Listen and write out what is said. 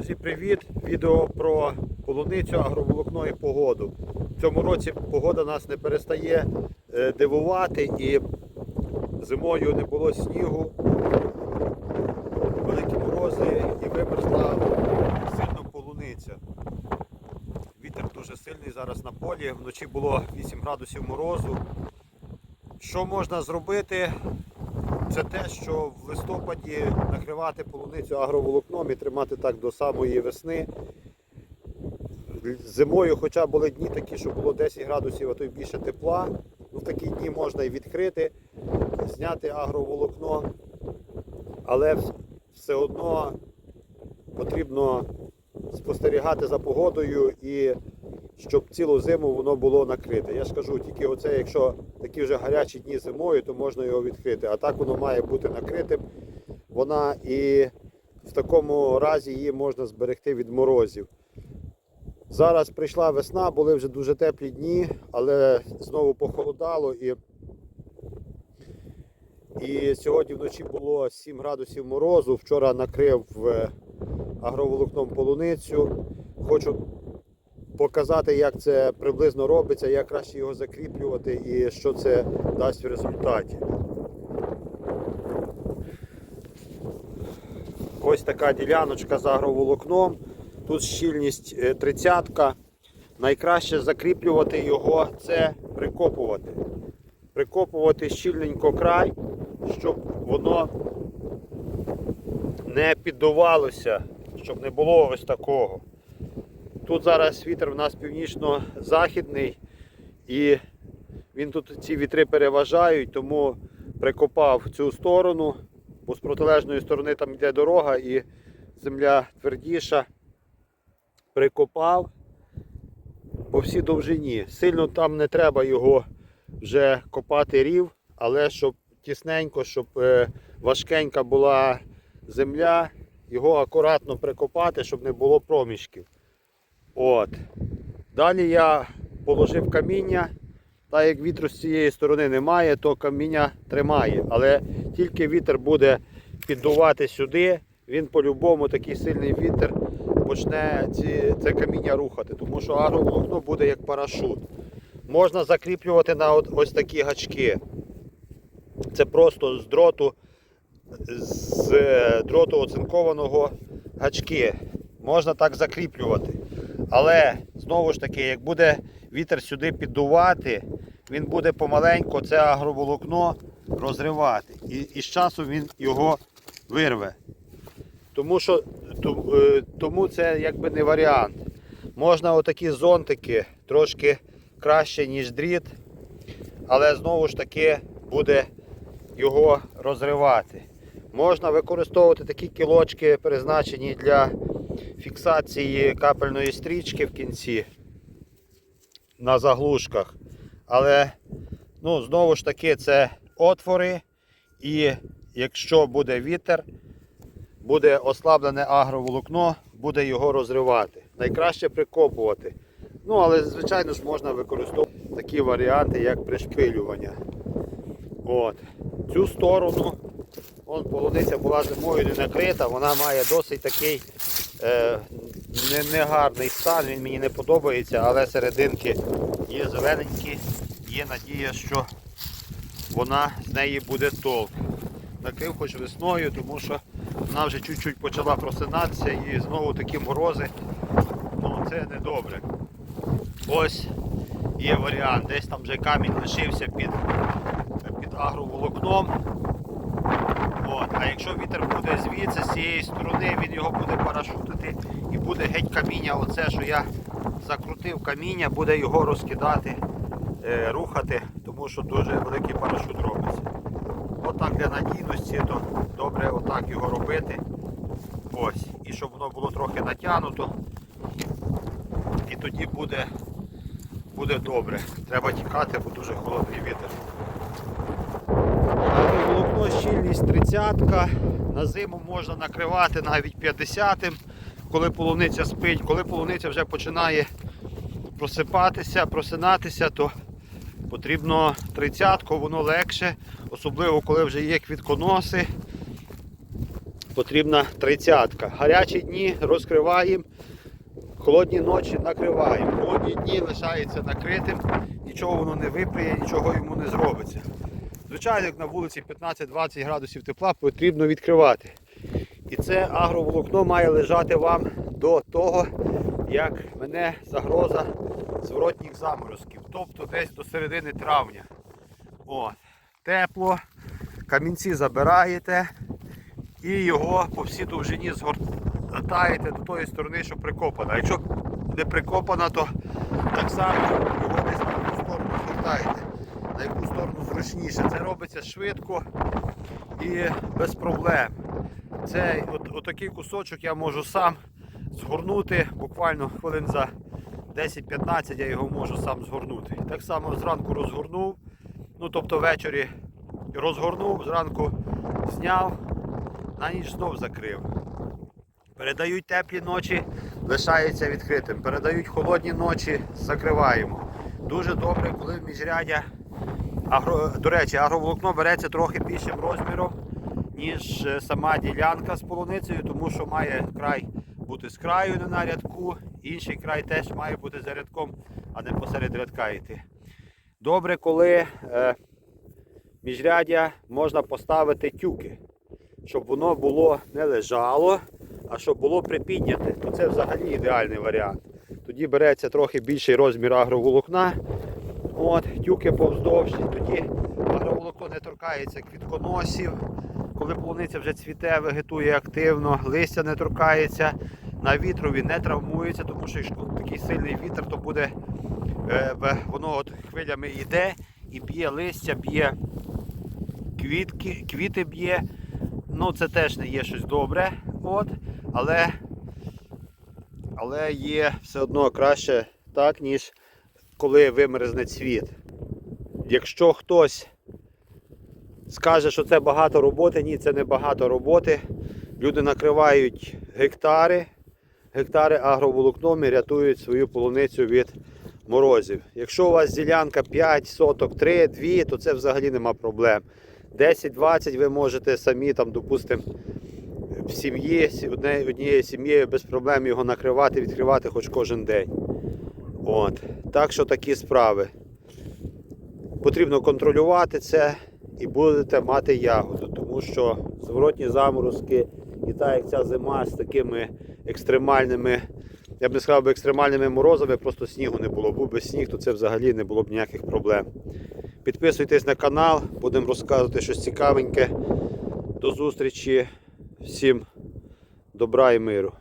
Друзі, привіт! Відео про полуницю, агроволокно і погоду. В цьому році погода нас не перестає е, дивувати і зимою не було снігу, великі морози і вимерзла сильно полуниця. Вітер дуже сильний зараз на полі. Вночі було 8 градусів морозу. Що можна зробити? Це те, що в листопаді накривати полуницю агроволокном і тримати так до самої весни. Зимою, хоча були дні такі, що було 10 градусів, а то й більше тепла. Ну, в такі дні можна і відкрити, зняти агроволокно, але все одно потрібно спостерігати за погодою і щоб цілу зиму воно було накрите. Я ж кажу, тільки оце, якщо такі вже гарячі дні зимою, то можна його відкрити. А так воно має бути накритим. Вона і в такому разі її можна зберегти від морозів. Зараз прийшла весна, були вже дуже теплі дні, але знову похолодало і, і сьогодні вночі було 7 градусів морозу. Вчора накрив е, агроволокном полуницю. Хочу показати, як це приблизно робиться, як краще його закріплювати і що це дасть в результаті. Ось така діляночка з агроволокном. Тут щільність е, 30. Найкраще закріплювати його це прикопувати. Прикопувати щільненько край, щоб воно не піддувалося, щоб не було ось такого. Тут зараз вітер в нас північно-західний і він тут ці вітри переважають, тому прикопав цю сторону, бо з протилежної сторони там йде дорога і земля твердіша. Прикопав по всій довжині. Сильно там не треба його вже копати рів, але щоб тісненько, щоб е, важкенька була земля, його акуратно прикопати, щоб не було проміжків. От. Далі я положив каміння. Так як вітру з цієї сторони немає, то каміння тримає. Але тільки вітер буде піддувати сюди, він по-любому такий сильний вітер почне ці, це каміння рухати, тому що агроволокно буде як парашут. Можна закріплювати на от, ось такі гачки. Це просто з дроту, з дроту оцинкованого гачки. Можна так закріплювати. Але знову ж таки, як буде вітер сюди піддувати, він буде помаленьку це агроволокно розривати. І, і з часом він його вирве. Тому що е, тому це якби не варіант. Можна отакі зонтики трошки краще, ніж дріт, але знову ж таки буде його розривати. Можна використовувати такі кілочки, призначені для фіксації капельної стрічки в кінці на заглушках. Але ну, знову ж таки це отвори, і якщо буде вітер, буде ослаблене агроволокно, буде його розривати. Найкраще прикопувати. Ну, але, звичайно ж, можна використовувати такі варіанти, як пришпилювання. От. Цю сторону, вон полуниця була зимою не накрита, вона має досить такий е, не- негарний стан, він мені не подобається, але серединки є зелененькі, є надія, що вона з неї буде толк. Накрив хоч весною, тому що вона вже чуть-чуть почала просинатися і знову такі морози. Ну, це не добре. Ось є варіант. Десь там вже камінь лишився під, під агроволокном. От. А якщо вітер буде звідси, з цієї сторони, він його буде парашутити і буде геть каміння. Оце, що я закрутив каміння, буде його розкидати, е, рухати, тому що дуже великий парашут робиться. Отак для надійності, то добре отак його робити. Ось. І щоб воно було трохи натягнуто. І тоді буде, буде добре. Треба тікати, бо дуже холодний вітер. Волокно щільність 30 -ка. на зиму можна накривати навіть 50 коли полуниця спить. Коли полуниця вже починає просипатися, просинатися, то потрібно 30 воно легше, особливо коли вже є квітконоси, потрібна тридцятка. Гарячі дні розкриваємо, холодні ночі накриваємо. Холодні дні лишається накритим, нічого воно не виприє, нічого йому не зробиться. Звичайно, як на вулиці 15-20 градусів тепла потрібно відкривати. І це агроволокно має лежати вам до того, як мене загроза зворотніх заморозків, тобто десь до середини травня. От. Тепло, камінці забираєте і його по всій довжині згортаєте до тої сторони, що прикопана. Якщо не прикопана, то так само його десь на ту сторону згортаєте. На яку сторону зручніше. Це робиться швидко і без проблем. Цей от, отакий кусочок я можу сам згорнути буквально хвилин за 10-15 я його можу сам згорнути. Так само зранку розгорнув, ну тобто ввечері розгорнув, зранку зняв, на ніч знов закрив. Передають теплі ночі, лишається відкритим. Передають холодні ночі, закриваємо. Дуже добре, коли в міжрядя, агро, до речі, агроволокно береться трохи більшим розміром, ніж е, сама ділянка з полуницею, тому що має край бути з краю не на рядку, інший край теж має бути за рядком, а не посеред рядка йти. Добре, коли е, міжрядя можна поставити тюки, щоб воно було не лежало, а щоб було припідняте, то це взагалі ідеальний варіант. Тоді береться трохи більший розмір агроволокна, от, тюки повздовж, тоді агроволокно не торкається квітконосів. Коли полуниця вже цвіте, вегетує активно, листя не торкається, на вітрові не травмується, тому що якщо такий сильний вітер, то буде е, воно от хвилями йде і б'є листя, б'є квітки, квіти б'є. Ну це теж не є щось добре. От, але, але є все одно краще так, ніж коли вимерзне цвіт. Якщо хтось скаже, що це багато роботи, ні, це не багато роботи. Люди накривають гектари, гектари агроволокном і рятують свою полуницю від морозів. Якщо у вас ділянка 5 соток, 3, 2, то це взагалі нема проблем. 10-20 ви можете самі, там, допустимо, в сім'ї, однією сім'єю без проблем його накривати, відкривати хоч кожен день. От. Так що такі справи. Потрібно контролювати це і будете мати ягоду, тому що зворотні заморозки і так як ця зима з такими екстремальними, я б не сказав би екстремальними морозами, просто снігу не було. Був би сніг, то це взагалі не було б ніяких проблем. Підписуйтесь на канал, будемо розказувати щось цікавеньке. До зустрічі. Всім добра і миру.